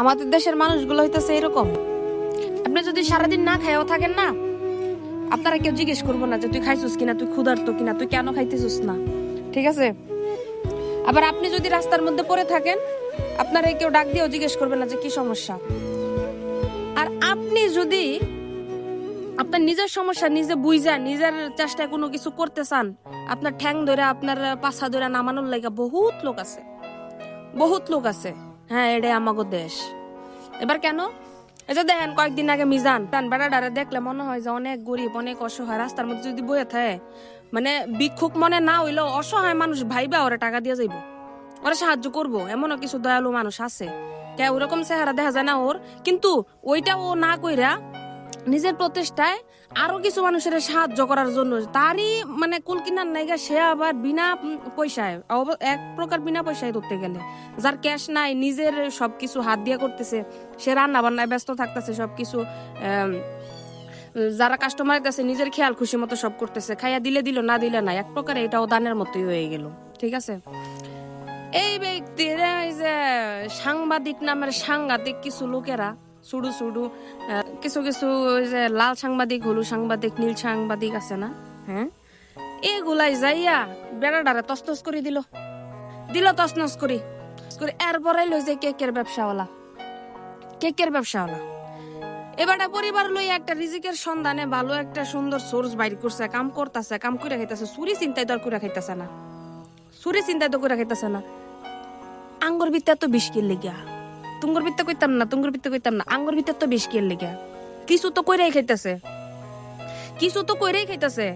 আমাদের দেশের মানুষগুলো হইতেছে এরকম। আপনি যদি সারাদিন না খাইও থাকেন না, আপনারা কেউ জিজ্ঞেস করব না যে তুই খাইছিস কিনা, তুই ক্ষুধার্ত কিনা, তুই কেন খাইতেছিস না? ঠিক আছে? আবার আপনি যদি রাস্তার মধ্যে পড়ে থাকেন, আপনারা কেউ ডাক দিয়েও জিজ্ঞেস করবে না যে কি সমস্যা। আর আপনি যদি আপনার নিজের সমস্যা নিজে বুঝা, নিজের চেষ্টায় কোনো কিছু করতে চান, আপনার ঠ্যাং ধরে, আপনার পাছা ধরে নামানোর লাগে বহুত লোক আছে। বহুত লোক আছে। হ্যাঁ এটাই আমাগো দেশ। এবার কেন? এই যে দেখেন, কয়েকদিন আগে মিজান টান বেড়াডারে দেখলে মনে হয় যে অনেক গরিব, অনেক অসহায়, রাস্তার মধ্যে যদি বয়ে থাকে মানে বিক্ষুক মনে না হইলেও অসহায় মানুষ ভাইবা ওরা টাকা দিয়ে যাইব। ওরা সাহায্য করব, এমনও কিছু দয়ালু মানুষ আছে। কে ওরকম চেহারা দেখা যায় না ওর, কিন্তু ওইটা ও না কইরা নিজের প্রচেষ্টায় আরও কিছু মানুষের সাহায্য করার জন্য। তারই মানে কুল কিনার নাইগা সে আবার বিনা পয়সায় এক প্রকার বিনা পয়সায় ধরতে গেলে। যার ক্যাশ নাই, নিজের সবকিছু হাত দিয়ে করতেছে, সে রান্না বান্নায় ব্যস্ত থাকতেছে সবকিছু যারা কাস্টমারের কাছে নিজের খেয়াল খুশি মতো সব করতেছে। খাইয়া দিলে দিল, না দিলে না এক প্রকার এটাও দানের মতোই হয়ে গেল। ঠিক আছে? এই ব্যক্তিরা এই যে সাংবাদিক নামের সাংঘাতিক কিছু লোকেরা সুডু সুডু কিছু কিছু যে লাল সাংবাদিক হলু সাংবাদিক, নীল সাংবাদিক আছে না? হ্যাঁ? এগুলাই যাইয়া বেড়াডারে তসতস করে দিল। দিল তসনস করি। করে, এরপরে লই যে কেকের ব্যবসাওয়ালা। কেকের ব্যবসাওয়ালা। এবারটা পরিবার লই একটা রিজিকের সন্ধানে ভালো একটা সুন্দর সোর্স বাইর করছে, কাম করতেছে, কাম করে খাইতেছে, চুরি চিন্তাই তো আর করে খাইতেছে না। চুরি চিন্তাই তো করে খাইতেছে না। আঙ্গুর বিত্তা তো বিষ কিল লেগিয়া তুঙ্গুর বিত্তা কইতাম না, তুঙ্গুর বিত্তা কইতাম না। আঙ্গুর বিত্তা তো বিষ কিল লেগিয়া কিছু তো কইরাই খাইতেছে। কিছু তো কইরাই খাইতেছে।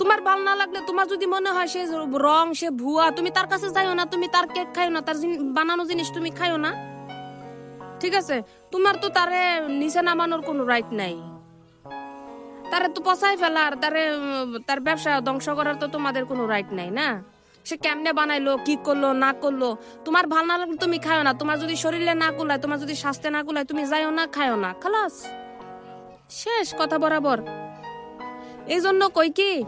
তোমার ভালো না লাগলে তোমার যদি মনে হয় সে রং, সে ভুয়া, তুমি তার কাছে যাইও না, তুমি তার কেক খাইও না, তার বানানো জিনিস তুমি খাইও না। ঠিক আছে? তোমার তো তারে নিচে নামানোর কোনো রাইট নাই। তারে তো পচাই ফেলার, তারে তার ব্যবসা ধ্বংস করার তো তোমাদের কোনো রাইট নাই না? সে কেমনে বানাইলো, কি করল, না করল? তোমার ভালো না লাগলে তুমি খাও না। তোমার যদি শরীরে না কুলায়, তোমার যদি স্বাস্থ্যে না কুলায়, তুমি যাইও না খাও না। খালাস। শেষ, কথা বরাবর। এই জন্য কই কি,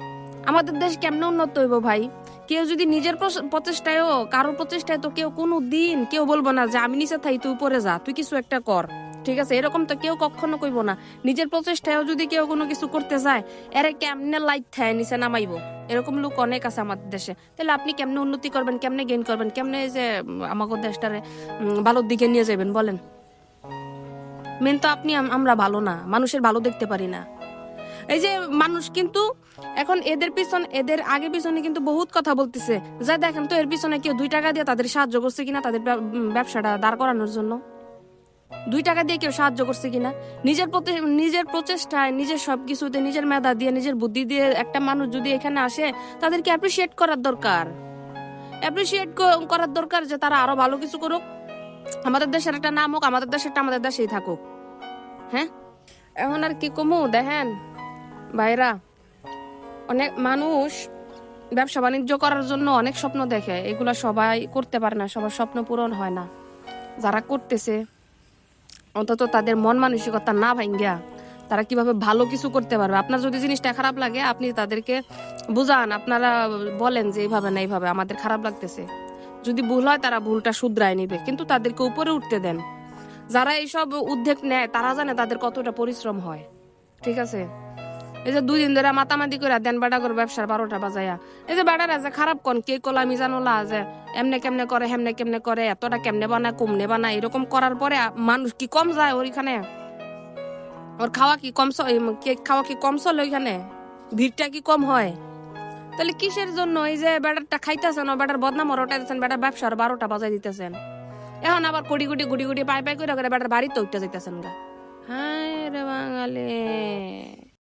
আমাদের দেশ কেমনে উন্নত হইব ভাই? কেউ যদি নিজের প্রচ- প্রচেষ্টায়ও কারোর প্রচেষ্টায় তো কেউ কোনো দিন কেউ বলব না যে, আমি নিচে থাই, তুই উপরে যা, তুই কিছু একটা কর। ঠিক আছে? এরকম তো কেউ কখনো কইব না। নিজের প্রচেষ্টায়ও যদি কেউ কোনো কিছু করতে যায়, এরে কেমনে লাইট থায়, নিচে নামাইবো। এরকম লোক অনেক আছে আমাদের দেশে। তাহলে আপনি কেমনে উন্নতি করবেন, কেমনে গেইন করবেন, কেমনে যে আমাদের দেশটারে ভালোর দিকে নিয়ে যাবেন বলেন। মেন তো আপনি আমরা ভালো না, মানুষের ভালো দেখতে পারি না। এই যে মানুষ কিন্তু, এখন এদের পিছন, এদের আগে পিছনে কিন্তু বহুত কথা বলতেছে। যা দেখেন তো, এর পিছনে কেউ দুই টাকা দিয়ে তাদের সাহায্য করছে কিনা, তাদের ব্যবসাটা দাঁড় করানোর জন্য। দুই টাকা দিয়ে কেউ সাহায্য করছে কিনা? নিজের নিজের প্রচেষ্টায়, নিজের সবকিছুতে, নিজের মেধা দিয়ে, নিজের বুদ্ধি দিয়ে একটা মানুষ যদি এখানে আসে, তাদেরকে অ্যাপ্রিসিয়েট করার দরকার। অ্যাপ্রিসিয়েট করার দরকার যে তারা আরও ভালো কিছু করুক। আমাদের দেশের একটা নাম হোক, আমাদের দেশেরটা আমাদের দেশেই থাকুক। হ্যাঁ? এখন আর কি কমু? দেখেন, ভাইরা, অনেক মানুষ ব্যবসা বাণিজ্য করার জন্য অনেক স্বপ্ন দেখে। এগুলা সবাই করতে পারে না, সবার স্বপ্ন পূরণ হয় না। যারা করতেছে অন্তত তাদের মন মানসিকতা না ভাঙ্গিয়া তারা কীভাবে ভালো কিছু করতে পারবে? আপনার যদি জিনিসটা খারাপ লাগে, আপনি তাদেরকে বুঝান। আপনারা বলেন যে, এইভাবে না, এইভাবে। আমাদের খারাপ লাগতেছে। যদি ভুল হয়, তারা ভুলটা শুধরায় নিবে। কিন্তু তাদেরকে উপরে উঠতে দেন। যারা এইসব উদ্যোগ নেয়, তারা জানে তাদের কতটা পরিশ্রম হয়। ঠিক আছে? এই যে দুই দিন ধরে মাতামাতি করে দেন বাড়া করে ব্যবসার বারোটা বাজায়া এই যে বাড়ারা যে খারাপ কন, কে কলা মিজানোলা যে এমনে কেমনে করে, হেমনে কেমনে করে, এতটা কেমনে বানায়, কমনে বানায়, এরকম করার পরে মানুষ কি কম যায় ওইখানে ওর খাওয়া কি কম কেক খাওয়া কি কম চলে ওইখানে? ভিড়টা কি কম হয়? তাহলে কিসের জন্য এই যে বেড়ারটা খাইতেছেন, ও বেড়ার বদনাম ওটা দিতেছেন বেড়ার ব্যবসার বারোটা বাজাই দিতেছেন। এখন আবার কোটি কোটি গুটি গুটি পাই পাই করে করে বাড়িতে উঠতে যাইতেছেন গা। হ্যাঁ রে বাঙালি।